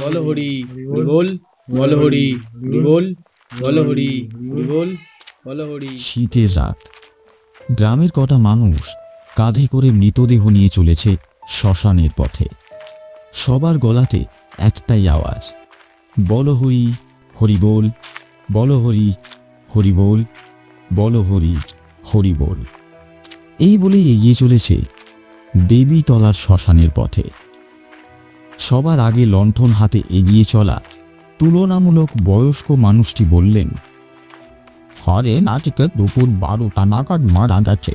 বল হরি বল। বল হরি বল বল হরি বল বল হরি শীতের রাত। গ্রামের কটা মানুষ কাঁধে করে মৃতদেহ নিয়ে চলেছে শ্মশানের পথে। সবার গলাতে একটাই আওয়াজ বল হরি হরি বল বল হরি হরি বল বল হরি হরি বল এই বলেই এগিয়ে চলেছে দেবীতলার শ্মশানের পথে। সবার আগে লণ্ঠন হাতে এগিয়ে চলা তুলনামূলক বয়স্ক মানুষটি বললেন হরে আজকে দুপুর বারোটা নাগাদ মারা গেছে।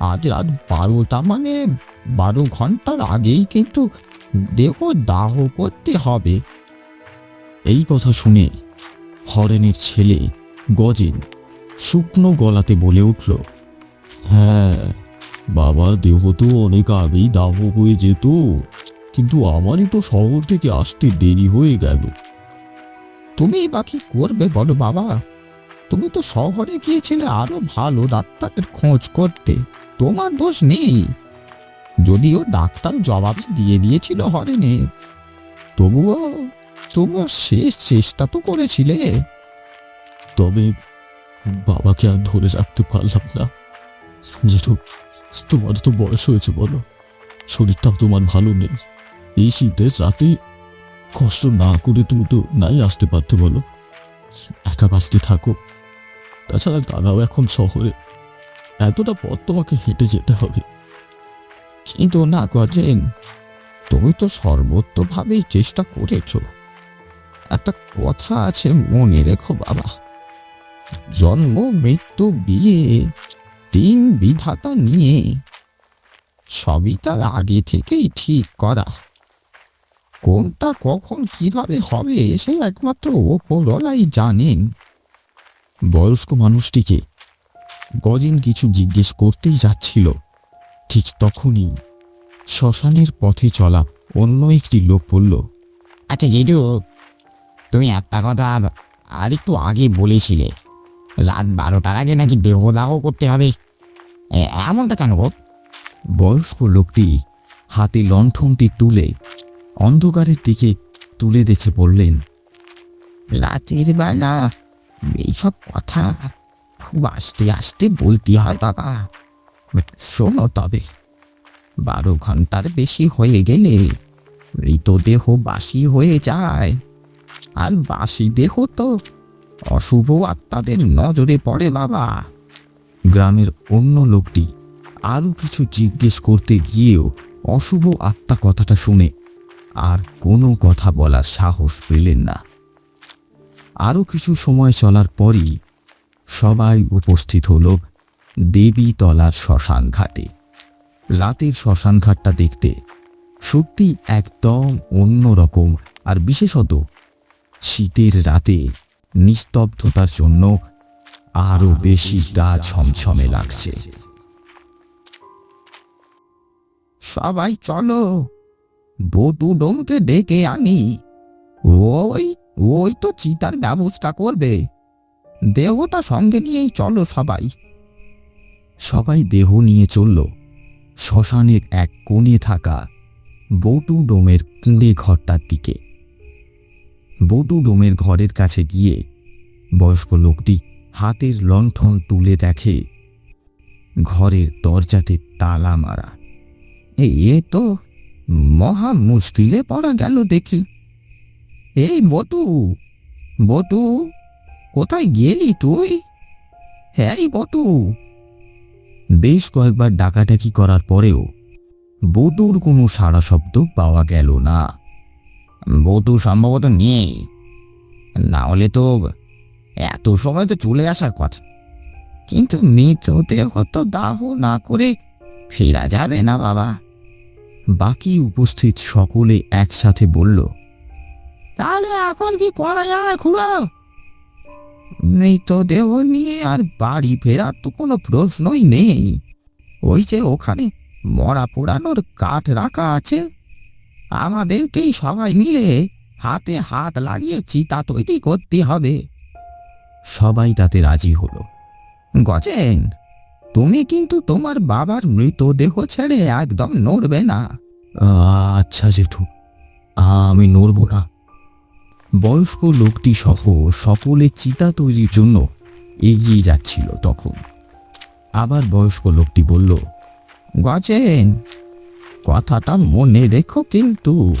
আজ রাত বারোটা মানে বারো ঘণ্টার আগেই কিন্তু দেহ দাহ করতে হবে। এই কথা শুনে হরেনের ছেলে গজেন শুকনো গলাতে বলে উঠল হ্যাঁ বাবার দেহ তো অনেক আগেই দাহ হয়ে যেত। কিন্তু আমারই তো শহর থেকে আসতে দেরি হয়ে গেল। তুমি বাকি করবে বলো বাবা? তুমি তো শহরে গিয়েছিলে আরও ভালো ডাক্তারের খোঁজ করতে। তোমার দোষ নেই। যদিও ডাক্তার জবাবে দিয়ে দিয়েছিল হরেনে। তবুও তবুও শেষ চেষ্টা তো করেছিলে। তবে বাবাকে আর ধরে রাখতে পারলাম না। যেটু তোমার তো বয়স হয়েছে বলো। শরীরটাও তোমার ভালো নেই। এই শীতে রাতে কষ্ট না করে তুমি তো নাই আসতে পারতে বলো। একা বাঁচতে থাকো। তাছাড়া দাদাও এখন শহরে। এতটা পথ তোমাকে হেঁটে যেতে হবে। কিন্তু না গজেন তুমি তো সর্বোত্তভাবেই চেষ্টা করেছ। একটা কথা আছে মনে রেখো বাবা। জন্ম, মৃত্যু, বিয়ে, তিন বিধাতা নিয়ে সবই তার আগে থেকেই ঠিক করা। কোনটা কখন কীভাবে হবে সে একমাত্র ওপরওয়ালাই জানেন বয়স্ক মানুষটিকে গজিন কিছু জিজ্ঞেস করতেই যাচ্ছিল ঠিক তখনই শ্মশানের পথে চলা অন্য একটি লোক বলল আচ্ছা জেঠু তুমি একটা কথা আর একটু আগে বলেছিলে রাত বারোটার আগে নাকি দেহদাহ করতে হবে এমনটা কেন গো বয়স্ক লোকটি হাতে লণ্ঠনটি তুলে অন্ধকারের দিকে তুলে দেখে বললেন, রাতের বেলা এইসব কথা খুব আস্তে আস্তে বলতে হয় বাবা। শোনো তবে, বারো ঘণ্টার বেশি হয়ে গেলে মৃতদেহ বাসি হয়ে যায়। আর বাসি দেহ তো অশুভ আত্মাদের নজরে পড়ে বাবা। গ্রামের অন্য লোকটি আরও কিছু জিজ্ঞেস করতে গিয়েও অশুভ আত্মা কথাটা শুনে আর কোনো কথা বলার সাহস পেলেন না। আরও কিছু সময় চলার পরই সবাই উপস্থিত হল দেবীতলার শ্মশান ঘাটে। রাতের শ্মশান ঘাটটা দেখতে সত্যি একদম অন্যরকম আর বিশেষত শীতের রাতে নিস্তব্ধতার জন্য আরও বেশি গা ছমছমে লাগছে। সবাই চলো! বটু ডোমকে ডেকে আনি। ওই ওই তো চিতার ব্যবস্থা করবে। দেহটা সঙ্গে নিয়েই চলো সবাই। সবাই দেহ নিয়ে চলল। শ্মশানের এক কোণে থাকা বটু ডোমের কুঁড়ে ঘরটার দিকে। বটু ডোমের ঘরের কাছে গিয়ে বয়স্ক লোকটি হাতের লণ্ঠন তুলে দেখে ঘরের দরজাতে তালা মারা। এ তো মহা মুশকিলে পড়া গেল দেখি। এই বটু বটু, কোথায় গেলি তুই? হ্যাঁ বটু। বেশ কয়েকবার ডাকাডাকি করার পরেও বটুর কোনো সাড়া শব্দ পাওয়া গেল না। বটু সম্ভবত নেই। না হলে তো এত সময় তো চলে আসার কথা। কিন্তু মৃতদেহ তো দাহ না করে ফেরা যাবে না বাবা। বাকি উপস্থিত সকলে একসাথে বলল তাহলে এখন কি করা যায় খুড়ো? মৃতদেহ নিয়ে আর বাড়ি ফেরার তো কোনো প্রশ্নই নেই। ওই যে ওখানে মরা পোড়ানোর কাঠ রাখা আছে আমাদেরকেই সবাই মিলে হাতে হাত লাগিয়ে চিতা তৈরি করতে হবে। সবাই তাতে রাজি হলো। গজেন তুমি কিন্তু তোমার বাবার মৃতদেহ ছেড়ে একদম নড়বে না। আচ্ছা জেঠু আমি নড়ব না। বয়স্ক লোকটি সহ সকলে চিতা তৈরির জন্য এগিয়ে যাচ্ছিল তখন। আবার বয়স্ক লোকটি বলল গজেন কথাটা মনে রেখো কিন্তু।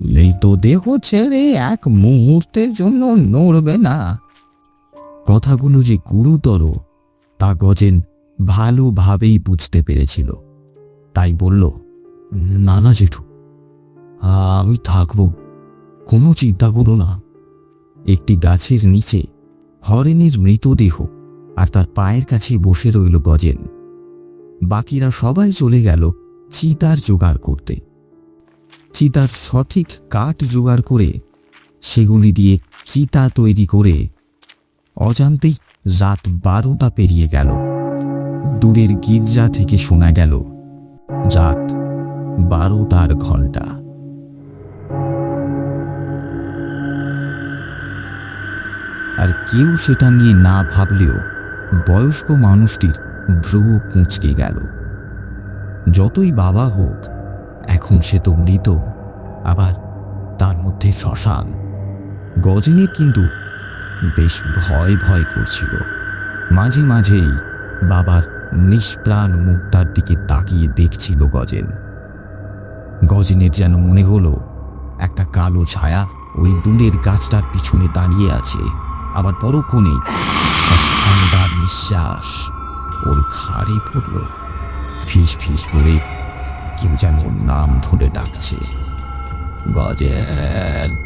মৃতদেহ ছেড়ে এক মুহূর্তের জন্য নড়বে না। কথাগুলো যে গুরুতর তা গজেন ভালোভাবেই বুঝতে পেরেছিল। তাই বলল না না জেঠু, আমি থাকব। কোনো চিন্তা করো না। একটি গাছের নিচে হরেনের মৃতদেহ আর তার পায়ের কাছে বসে রইল গজেন। বাকিরা সবাই চলে গেল চিতার জোগাড় করতে। চিতার সঠিক কাঠ জোগাড় করে সেগুলি দিয়ে চিতা তৈরি করে অজান্তেই রাত বারোটা পেরিয়ে গেল। দূরের গির্জা থেকে শোনা গেল রাত বারোটার ঘণ্টা আর কেউ সেটা নিয়ে না ভাবলেও বয়স্ক মানুষটির ভ্রু কুঁচকে গেল। যতই বাবা হোক, এখন সে তো মৃত, আবার তার মধ্যে শ্মশান। গজেনের কিন্তু বেশ ভয় ভয় করছিল। মাঝে মাঝেই বাবার নিষ্প্রাণ মুখটার দিকে তাকিয়ে দেখছিল গজেন। গজেনের যেন মনে হলো, একটা কালো ছায়া ওই দূরের গাছটার পিছনে দাঁড়িয়ে আছে, আবার পরক্ষণে তার ঠান্ডার নিঃশ্বাস ওর ঘাড়ে পড়ল। ফিস ফিস করে কেউ যেন নাম ধরে ডাকছে। গজেন,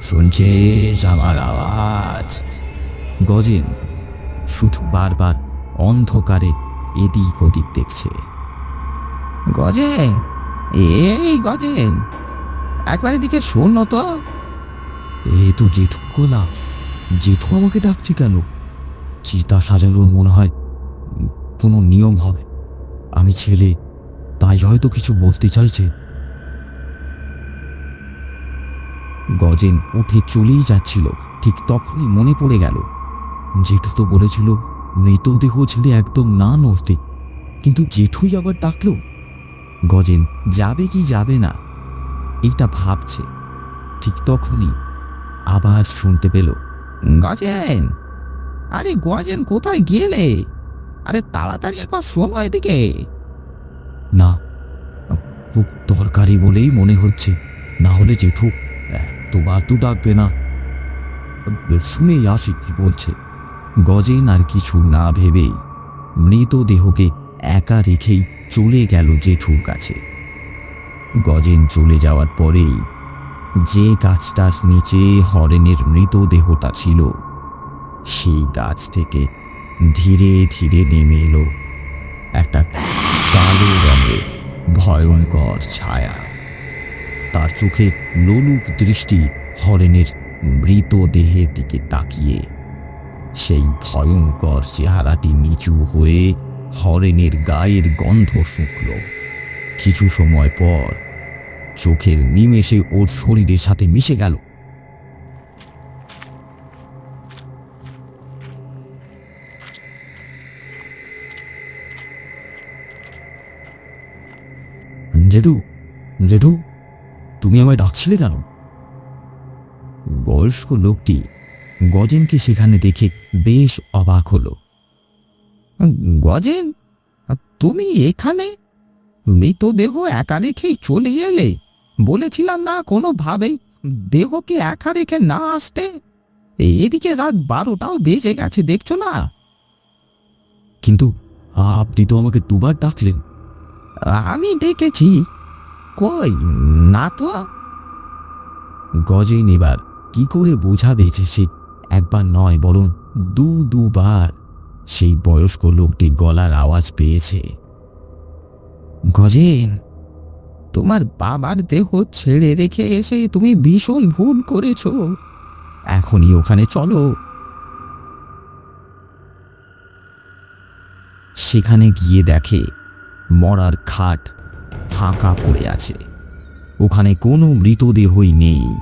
শুনছিস আমার আওয়াজ? গজেন শুধু বারবার অন্ধকারে এদিক ওদিক দেখছে। গজেন এই গজেন একবার এদিকে শোন তো। এ তো জেঠু গোলা জেঠু আমাকে ডাকছে কেন? চিতা সাজানোর মনে হয় কোনো নিয়ম হবে। আমি ছেলে, তাই হয়তো কিছু বলতে চাইছে। গজেন উঠে চলেই যাচ্ছিল, ঠিক তখনই মনে পড়ে গেল, জেঠু তো বলেছিল মৃতদেহ ছেলে একদম না নড়তে, কিন্তু জেঠুই আবার ডাকলো, গজেন, যাবে কি যাবে না? এইটা ভাবছে। ঠিক তখনই আবার শুনতে পেল, গজেন, আরে গজেন, কোথায় গেলে? আরে তাড়াতাড়ি একবার সময় দিকে না, খুব দরকারি বলেই মনে হচ্ছে, না হলে জেঠু তোমার তো ডাকবে না। শুনেই আসি কি বলছে? গজেন আর কিছু না ভেবেই মৃতদেহকে একা রেখেই চলে গেল জেঠুর কাছে। গজেন চলে যাওয়ার পরেই যে গাছটার নিচে হরেনের মৃতদেহটা ছিল, সেই গাছ থেকে ধীরে ধীরে নেমে এলো একটা কালো রঙের ভয়ঙ্কর ছায়া। তার চোখে লোলুপ দৃষ্টি হরেনের মৃতদেহের দিকে তাকিয়ে সেই ভয়ঙ্কর চেহারাটি নিচু হয়ে হরেনের গায়ের গন্ধ শুকল। কিছু সময় পর চোখের নিমেষে ওর শরীরের সাথে মিশে গেল। জেঠু জেঠু, তুমি আমায় ডাকছিলে কেন? বয়স্ক লোকটি গজেনকে সেখানে দেখে বেশ অবাক হলো। গজেন তুমি এখানে? মৃতদেহ একা রেখেই চলে এলে? বলেছিলাম না কোনোভাবেই দেহকে একা রেখে না আসতে? এদিকে রাত বারোটাও বেজে গেছে দেখছ না? কিন্তু আপনি তো আমাকে দুবার ডাকলেন। আমি ডেকেছি। কই না তো? গজেন এবার কি করে বোঝাবে যে সে একবার নয় বরং দু দুবার সেই বয়স্ক লোকটি গলার আওয়াজ পেয়েছে। গজেন, তোমার বাবার দেহ ছেড়ে রেখে এসে তুমি ভীষণ ভুল করেছ। এখনই ওখানে চলো। সেখানে গিয়ে দেখে মরার খাট ফাঁকা পড়ে আছে। ওখানে কোনো মৃতদেহই নেই।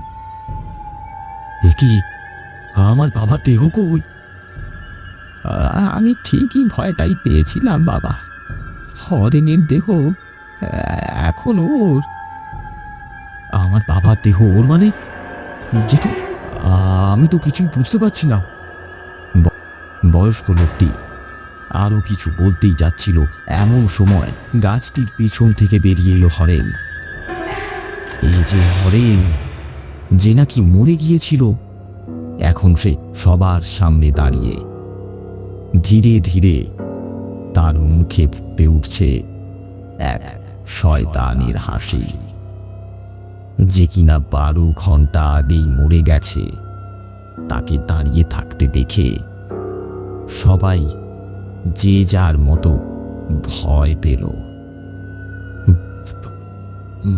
কি আমার বাবার দেহ কই? আমি ঠিকই ভয়টাই পেয়েছিলাম, বাবা। হরেনের দেহ এখন ওর। আমার বাবার দেহ ওর মানে? যেটু আমি তো কিছুই বুঝতে পারছি না। বয়স্ক লোকটি আরও কিছু বলতেই যাচ্ছিল। এমন সময় গাছটির পিছন থেকে বেরিয়ে এলো হরেন এই যে হরেন যে নাকি মরে গিয়েছিল, এখন সে সবার সামনে দাঁড়িয়ে। ধীরে ধীরে তার মুখে ফুটে উঠছে এক শয়তানের হাসি। যে কিনা বারো ঘণ্টা আগেই মরে গেছে, তাকে দাঁড়িয়ে থাকতে দেখে সবাই যে যার মতো ভয় পেল।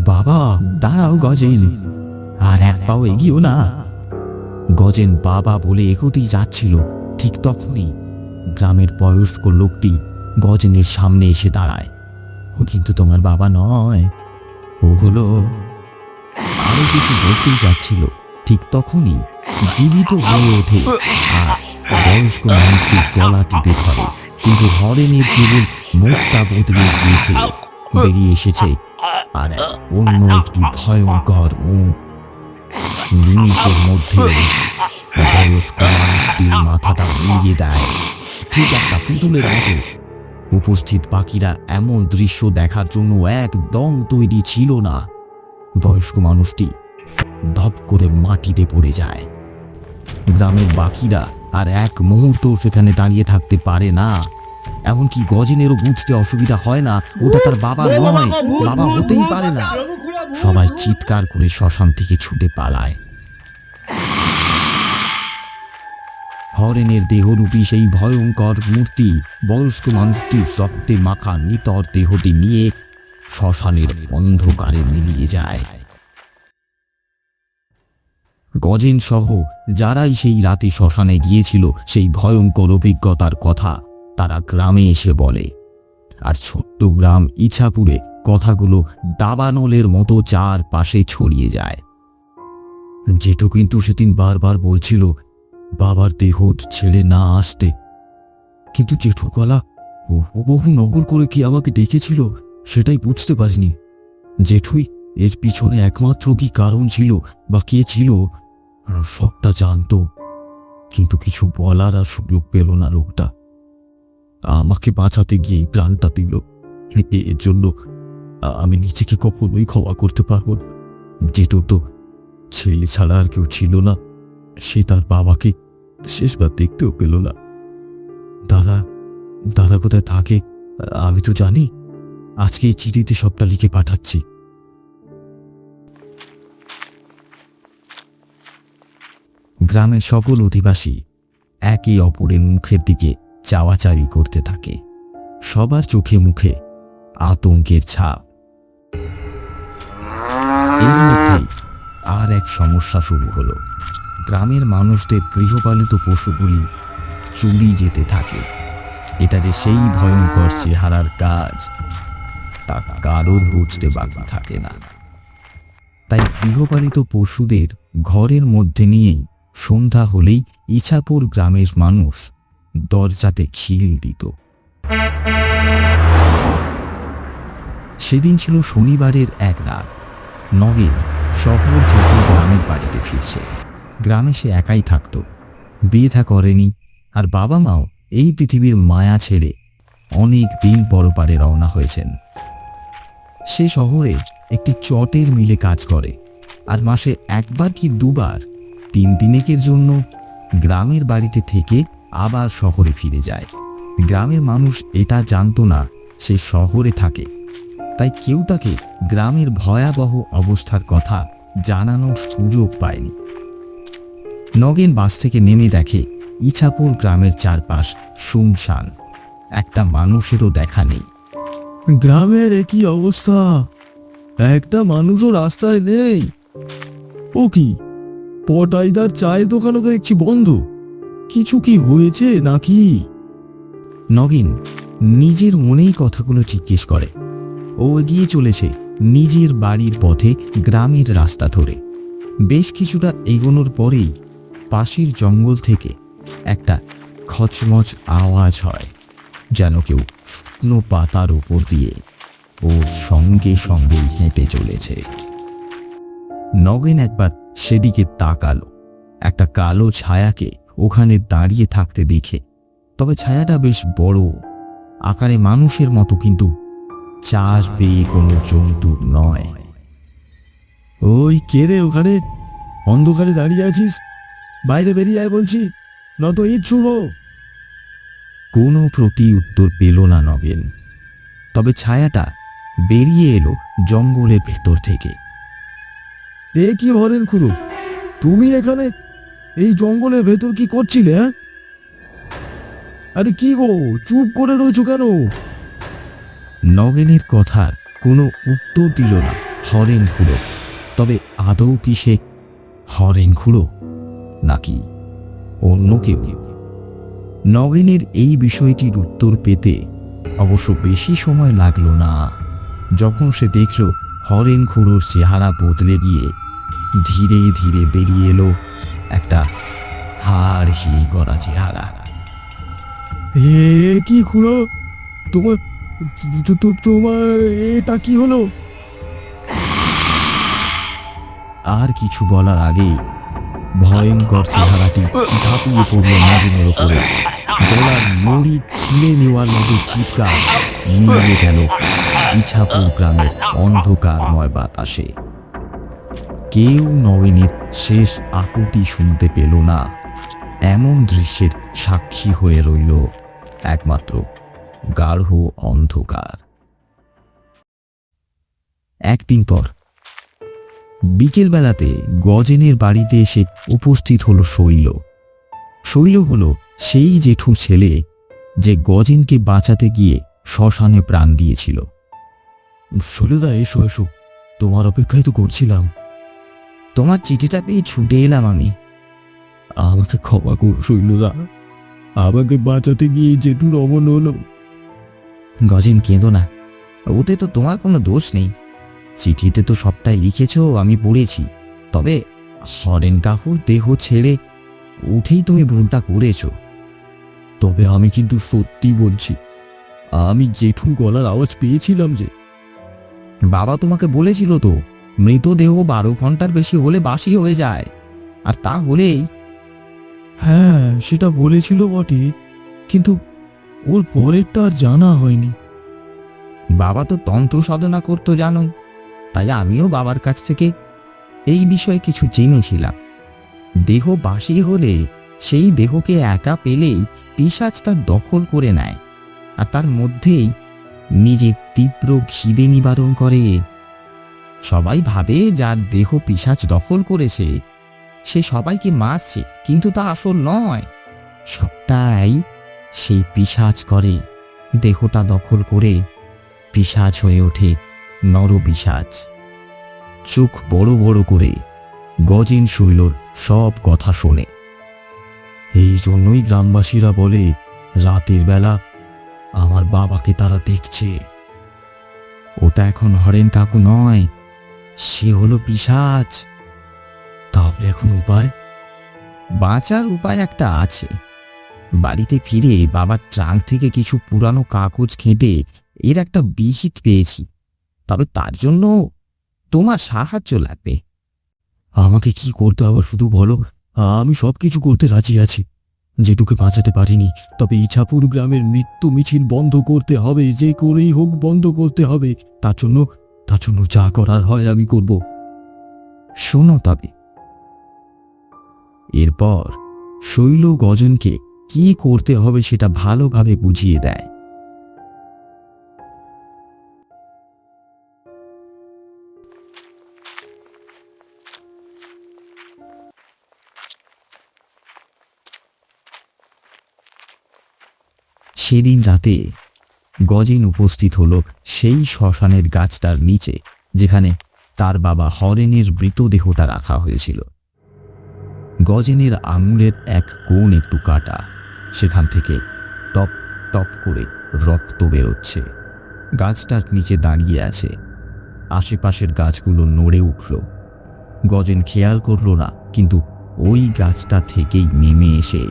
বাবা, দাঁড়াও গজেন, আর এক পাও এগিয়েও না। গজেন বাবা বলে এগোতেই যাচ্ছিল, ঠিক তখনই গ্রামের বয়স্ক লোকটি গজেনের সামনে এসে দাঁড়ায়। ও কিন্তু তোমার বাবা নয়। ও হলো আরও কিছু বলতেই যাচ্ছিল। ঠিক তখনই জীবিত হয়ে ওঠে আর বয়স্ক মানুষটির গলা টিপে ধরে। কিন্তু হরেনের কেবল মুখটা বদলে গিয়েছে বেরিয়ে এসেছে আর অন্য একটি ভয়ঙ্কর মুখ। নিমিষের মধ্যে বয়স্ক মানুষটির মাথাটা উড়িয়ে দেয়। ঠিক একটা পুতুলের মতো। উপস্থিত পাখিরা এমন দৃশ্য দেখার জন্য একদম তৈরি ছিল না। বয়স্ক মানুষটি ধপ করে মাটিতে পড়ে যায়। গ্রামের বাকিরা আর এক মুহূর্ত সেখানে দাঁড়িয়ে থাকতে পারে না। এমনকি গজেনেরও বুঝতে অসুবিধা হয় না ওটা তার বাবা নয় বাবা হতেই পারে না। সবাই চিৎকার করে শ্মশান থেকে ছুটে পালায়। হরেনের দেহরূপী সেই ভয়ঙ্কর মূর্তি বয়স্ক মানুষটির রক্তে মাখা নিতর দেহটি নিয়ে শ্মশানের অন্ধকারে মিলিয়ে যায়। গজেন সহ যারাই সেই রাতে শ্মশানে গিয়েছিল সেই ভয়ঙ্কর অভিজ্ঞতার কথা তারা গ্রামে এসে বলে। আর ছোট্ট গ্রাম ইছাপুরে কথাগুলো দাবানলের মতো চার পাশে ছড়িয়ে যায়। যেটু কিন্তু সেদিন বারবার বলছিল বাবার দেহ ছেড়ে না আসতে। কিন্তু জেঠুর গলা বহু নকল করে কি আমাকে ডেকেছিল সেটাই বুঝতে পারিনি। জেঠুই, এর পিছনে একমাত্র কি কারণ ছিল বা কে ছিল, সবটা জানতো। কিন্তু কিছু বলার আর সুযোগ পেল না লোকটা। আমাকে বাঁচাতে গিয়ে প্রাণটা দিল। এর জন্য আমি নিজেকে কখনোই ক্ষমা করতে পারব না। যেটু তো ছেলে ছাড়া আর কেউ ছিল না। সে তার বাবাকে শেষবার দেখতেও পেল না। দাদা দাদা কোথায় থাকে, আমি তো জানি। আজকে এই চিঠিতে সবটা লিখে পাঠাচ্ছি। গ্রামের সকল অধিবাসী একে অপরের মুখের দিকে চাওয়াচারি করতে থাকে। সবার চোখে মুখে আতঙ্কের ছাপ। এর মধ্যেই আর এক সমস্যা শুরু হলো। গ্রামের মানুষদের গৃহপালিত পশুগুলি চুরি যেতে থাকে। এটা যে সেই ভয়ঙ্কর চেহারার কাজ, তা কারোর বুঝতে বাকি থাকে না। তাই গৃহপালিত পশুদের ঘরের মধ্যে নিয়েই সন্ধ্যা হলেই ইছাপুর গ্রামের মানুষ দরজাতে খিল দিত। সেদিন ছিল শনিবারের এক রাত। নগেন শহর থেকে গ্রামের বাড়িতে ফিরছে। গ্রামে সে একাই থাকতো। বিয়ে থা করেনি, আর বাবা মাও এই পৃথিবীর মায়া ছেড়ে অনেক দিন পরপারে রওনা হয়েছেন। সে শহরে একটি চটের মিলে কাজ করে, আর মাসে একবার কি দুবার তিন দিনেকের জন্য গ্রামের বাড়িতে থেকে আবার শহরে ফিরে যায়। গ্রামের মানুষ এটা জানতো না, সে শহরে থাকে। তাই কেউ তাকে গ্রামের ভয়াবহ অবস্থার কথা জানানোর সুযোগ পায়নি। নগেন বাস থেকে নেমে দেখে ইছাপুর গ্রামের চারপাশ শুনশান। একটা মানুষেরও দেখা নেই। গ্রামের একই অবস্থা। একটা মানুষও রাস্তায় নেই। ও কি? পটাইদার চায়ের দোকানও দেখছি বন্ধ। কিছু কি হয়েছে নাকি? নগিন নিজের মনেই কথাগুলো জিজ্ঞেস করে। ও এগিয়ে চলেছে নিজের বাড়ির পথে গ্রামের রাস্তা ধরে। বেশ কিছুটা এগোনোর পরেই পাশের জঙ্গল থেকে একটা খচমচ আওয়াজ হয়, যেন কেউ শুকনো পাতার উপর দিয়ে ওর সঙ্গে সঙ্গেই হেঁটে চলেছে। নগেন একবার সেদিকে তাকালো। একটা কালো ছায়াকে ওখানে দাঁড়িয়ে থাকতে দেখে, তবে ছায়াটা বেশ বড়, আকারে মানুষের মতো, কিন্তু চার পেয়ে কোনো জন্তু নয়। ওই কে রে ওখানে? অন্ধকারে দাঁড়িয়ে আছিস? বাইরে বেরিয়ে আয় বলছি নত ইট শুভ। কোনো প্রতি উত্তর পেল না নগেন। তবে ছায়াটা বেরিয়ে এলো জঙ্গলের ভেতর থেকে। এ কি হরেন খুড়ো, তুমি এখানে? এই জঙ্গলের ভেতর কি করছিলে হ্যাঁ? আরে কি গো, চুপ করে রয়েছো কেন? নগেনের কথার কোনো উত্তর দিল না হরেন খুড়ো। তবে আদৌ কি সে হরেন খুড়ো? নাকি? অন্য কেউ? নগেনের এই বিষয়টির উত্তর পেতে অবশ্য বেশি সময় লাগল না। যখন সে দেখল হরেন খুড়োর চেহারা বদলে গিয়ে ধীরে ধীরে বেরিয়ে এলো একটা হাড় হি করা চেহারা। এ কি খুড়ো? তোমার তোমার এটা কি হলো? আর কিছু বলার আগেই ভয়ঙ্কর চেহারাটি ঝাঁপিয়ে পড়ল নবীনের ওপরে গলার নড়ি ছিঁড়ে নেওয়ার মতো চিৎকার মিলিয়ে গেল ইছাপুর গ্রামের অন্ধকারময় বাতাসে। কেউ নবীনের শেষ আকুতি শুনতে পেল না। এমন দৃশ্যের সাক্ষী হয়ে রইল একমাত্র গাঢ় অন্ধকার। একদিন পর বিকেলবেলাতে গজেনের বাড়িতে এসে উপস্থিত হলো শৈল। শৈল হলো সেই জেঠুর ছেলে যে গজেনকে বাঁচাতে গিয়ে শ্মশানে প্রাণ দিয়েছিল। শৈলদা এসো এসো। তোমার অপেক্ষায় তো করছিলাম। তোমার চিঠিটা পেয়ে ছুটে এলাম আমি। আমাকে ক্ষমা কর শৈলদা। আমাকে বাঁচাতে গিয়ে জেঠুর অমন হলো গজেন কেঁদো না। ওতে তো তোমার কোনো দোষ নেই। চিঠিতে তো সবটাই লিখেছ আমি পড়েছি। তবে হরেন কাকুর দেহ ছেড়ে উঠেই তুমি ভুলটা করেছ। তবে আমি কিন্তু সত্যি বলছি আমি জেঠুর গলার আওয়াজ পেয়েছিলাম যে। বাবা তোমাকে বলেছিল তো মৃতদেহ বারো ঘণ্টার বেশি হলে বাসি হয়ে যায় আর তা হলেই হ্যাঁ সেটা বলেছিল বটে কিন্তু ওর পরেরটা আর জানা হয়নি। বাবা তো তন্ত্র সাধনা করতো জানো তাই আমিও বাবার কাছ থেকে এই বিষয়ে কিছু জেনেছিলাম। দেহ বাসি হলে সেই দেহকে একা পেলেই পিসাজ তার দখল করে নেয় আর তার মধ্যেই নিজের তীব্র খিদে নিবারণ করে। সবাই ভাবে যার দেহ পিসাজ দখল করেছে, সে সবাইকে মারছে, কিন্তু তা আসল নয়। সবটাই সেই পিসাজ করে, দেহটা দখল করে পিসাজ হয়ে ওঠে। নরপিসাজ চোখ বড় বড় করে গজেন শৈলর সব কথা শোনে। এই জন্যই গ্রামবাসীরা বলে, রাতের বেলা আমার বাবাকে তারা দেখছে। ওটা এখন হরেন কাকু নয়, সে হলো পিসাজ তাহলে এখন উপায়? বাঁচার উপায় একটা আছে। বাড়িতে ফিরে বাবার ট্রাঙ্ক থেকে কিছু পুরানো কাগজ ঘেঁটে এর একটা বিহিত পেয়েছি। তবে তার জন্য তোমার সাহায্য লাগবে। আমাকে কি করতে হবে শুধু বলো? আমি সব কিছু করতে রাজি আছি। যেটুকু বাঁচাতে পারিনি তবে ইছাপুর গ্রামের মৃত্যু মিছিল বন্ধ করতে হবে যে করেই হোক বন্ধ করতে হবে। তার জন্য তার জন্য যা করার হয় আমি করব। শোনো তবে। এরপর শৈল গজনকে কি করতে হবে সেটা ভালোভাবে বুঝিয়ে দেয়। সেদিন রাতে গজেন উপস্থিত হলো সেই শ্মশানের গাছটার নিচে, যেখানে তার বাবা হরেনের মৃতদেহটা রাখা হয়েছিল। গজেনের আঙুলের এক কোণ একটু কাটা, সেখান থেকে টপ টপ করে রক্ত বেরোচ্ছে। গাছটার নিচে দাঁড়িয়ে আছে। আশেপাশের গাছগুলো নড়ে উঠল। গজেন খেয়াল করল না, কিন্তু ওই গাছটা থেকেই নেমে এসে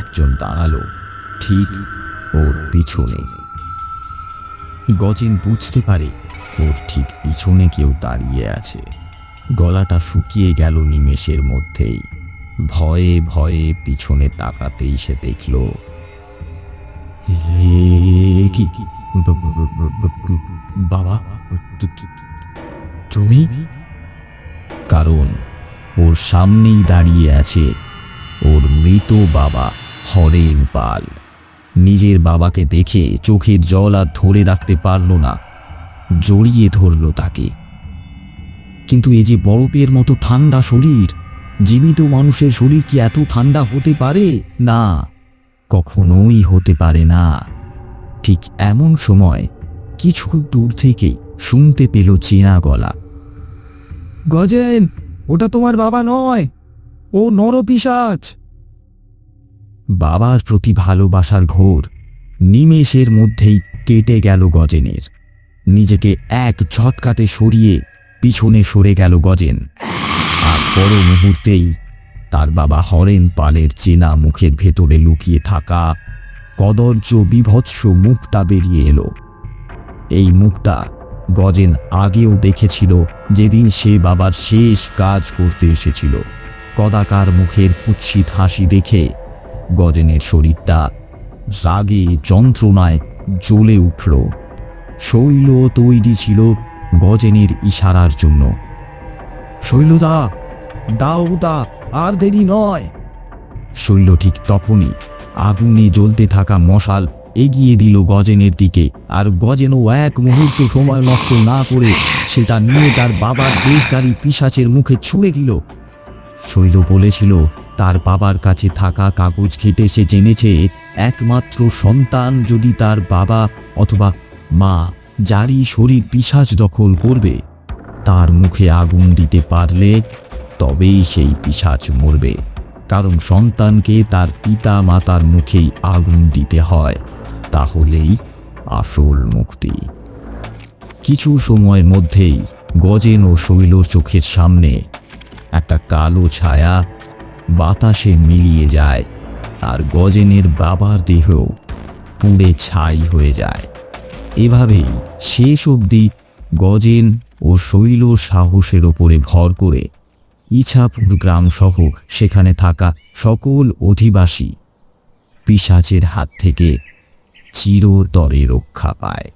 একজন দাঁড়াল, ঠিক ওর পিছনে। গজেন বুঝতে পারে ওর ঠিক পিছনে কেউ দাঁড়িয়ে আছে। গলাটা শুকিয়ে গেল নিমেষের মধ্যেই। ভয়ে ভয়ে পিছনে তাকাতেই সে দেখল কি বাবা তুমি? কারণ ওর সামনেই দাঁড়িয়ে আছে ওর মৃত বাবা হরেন পাল। নিজের বাবাকে দেখে চোখের জল আর ধরে রাখতে পারল না, জড়িয়ে ধরল তাকে। কিন্তু এই যে বরফের মতো ঠান্ডা শরীর, জীবিত মানুষের শরীর কি এত ঠান্ডা হতে পারে? না, কখনোই হতে পারে না। ঠিক এমন সময় কিছু দূর থেকে শুনতে পেল চেনা গলা। গজেন, ওটা তোমার বাবা নয়, ও নরপিসাচ বাবার প্রতি ভালোবাসার ঘোর নিমেষের মধ্যেই কেটে গেল গজেনের। নিজেকে এক ঝটকাতে সরিয়ে পিছনে সরে গেল গজেন। আর পর মুহূর্তেই তার বাবা হরেন পালের চেনা মুখের ভেতরে লুকিয়ে থাকা কদর্য বিভৎস মুখটা বেরিয়ে এলো। এই মুখটা গজেন আগেও দেখেছিল যেদিন সে বাবার শেষ কাজ করতে এসেছিল। কদাকার মুখের কুৎসিত হাসি দেখে গজেনের শরীরটা রাগে, যন্ত্রণায় জ্বলে উঠল। শৈল তৈরি ছিল গজেনের ইশারার জন্য। শৈলদা, দাও দা আর দেরি নয়। শৈল ঠিক তখনই আগুনে জ্বলতে থাকা মশাল এগিয়ে দিল গজেনের দিকে, আর গজেনও এক মুহূর্ত সময় নষ্ট না করে সেটা নিয়ে তার বাবার বেশদারি পিসাচের মুখে ছুঁড়ে দিল। শৈল বলেছিল তার বাবার কাছে থাকা কাগজ ঘেটে সে জেনেছে, একমাত্র সন্তান যদি তার বাবা অথবা মা যারই শরীর পিসাচ দখল করবে, তার মুখে আগুন দিতে পারলে তবেই সেই পিসাচ মরবে। কারণ সন্তানকে তার পিতা মাতার মুখেই আগুন দিতে হয়, তাহলেই আসল মুক্তি। কিছু সময়ের মধ্যেই গজেন ও শৈল চোখের সামনে একটা কালো ছায়া বাতাসে মিলিয়ে যায়। আর গজেনের বাবার দেহ পুড়ে ছাই হয়ে যায়। এভাবেই শেষ অবধি গজেন ও শৈল সাহসের ওপরে ভর করে ইছাপুর গ্রাম সহ সেখানে থাকা সকল অধিবাসী পিসাচের হাত থেকে চিরতরে রক্ষা পায়।